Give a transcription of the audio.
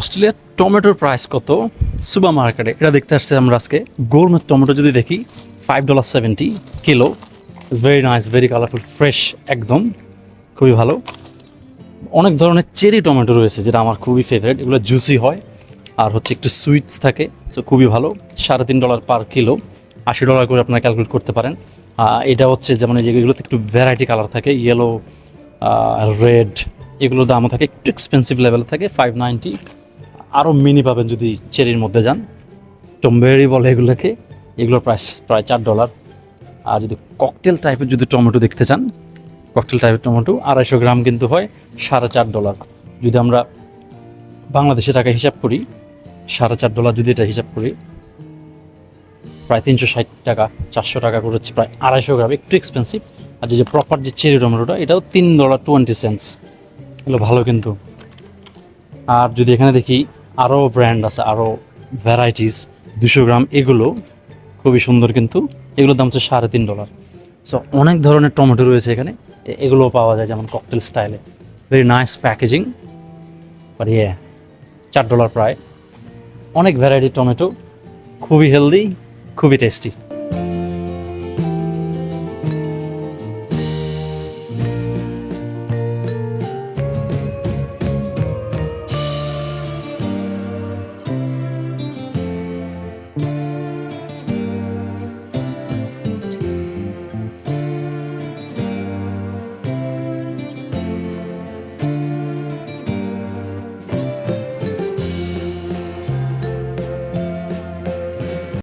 অস্ট্রেলিয়ার টমেটোর প্রাইস কত? সুপার মার্কেটে এটা দেখতে আসছে আমরা আজকে। গোলমেট টমেটো যদি দেখি five dollar seventy kilo. It's very nice very colourful fresh একদম। খুবই ভালো। অনেক ধরনের চেরি টমেটো রয়েছে, যেটা আমার খুবই ফেভারিট এগুলো জুসি হয়, আর হচ্ছে একটু সুইটস থাকে সো খুবই ভালো। সাড়ে তিন ডলার পার কিলো। আশি ডলার করে আপনারা ক্যালকুলেট করতে পারেন। এটা হচ্ছে যেমন এই যে এগুলোতে একটু ভ্যারাইটি কালার থাকে ইয়েলো রেড এগুলোর দামও থাকে, একটু এক্সপেন্সিভ লেভেল থাকে ফাইভ নাইনটি আরও মিনি পাবেন যদি চেরির মধ্যে যান। টম্বেরি বলে এগুলোকে। এগুলোর প্রাইস প্রায় চার ডলার আর যদি ককটেল টাইপের যদি টমেটো দেখতে চান ককটেল টাইপের টমেটো আড়াইশো গ্রাম কিন্তু হয়, সাড়ে চার ডলার যদি আমরা বাংলাদেশে টাকা হিসাব করি, সাড়ে চার ডলার যদি এটা হিসাব করি, প্রায় তিনশো ষাট টাকা, চারশো টাকা করে হচ্ছে প্রায় আড়াইশো গ্রাম। একটু এক্সপেন্সিভ আর যে প্রপার যে চেরি টমেটোটা, এটাও তিন ডলার টোয়েন্টি সেন্টস এগুলো ভালো কিন্তু। আর যদি এখানে দেখি আরও ব্র্যান্ড আছে আরও ভ্যারাইটিস দুশো গ্রাম, এগুলো খুবই সুন্দর কিন্তু। এগুলোর দাম হচ্ছে সাড়ে তিন ডলার সো অনেক ধরনের টমেটো রয়েছে এখানে। এগুলোও পাওয়া যায় যেমন ককটেল স্টাইলে ভেরি নাইস প্যাকেজিং আর ইয়ে চার ডলার প্রায়। অনেক ভ্যারাইটি টমেটো। খুবই হেলদি খুবই টেস্টি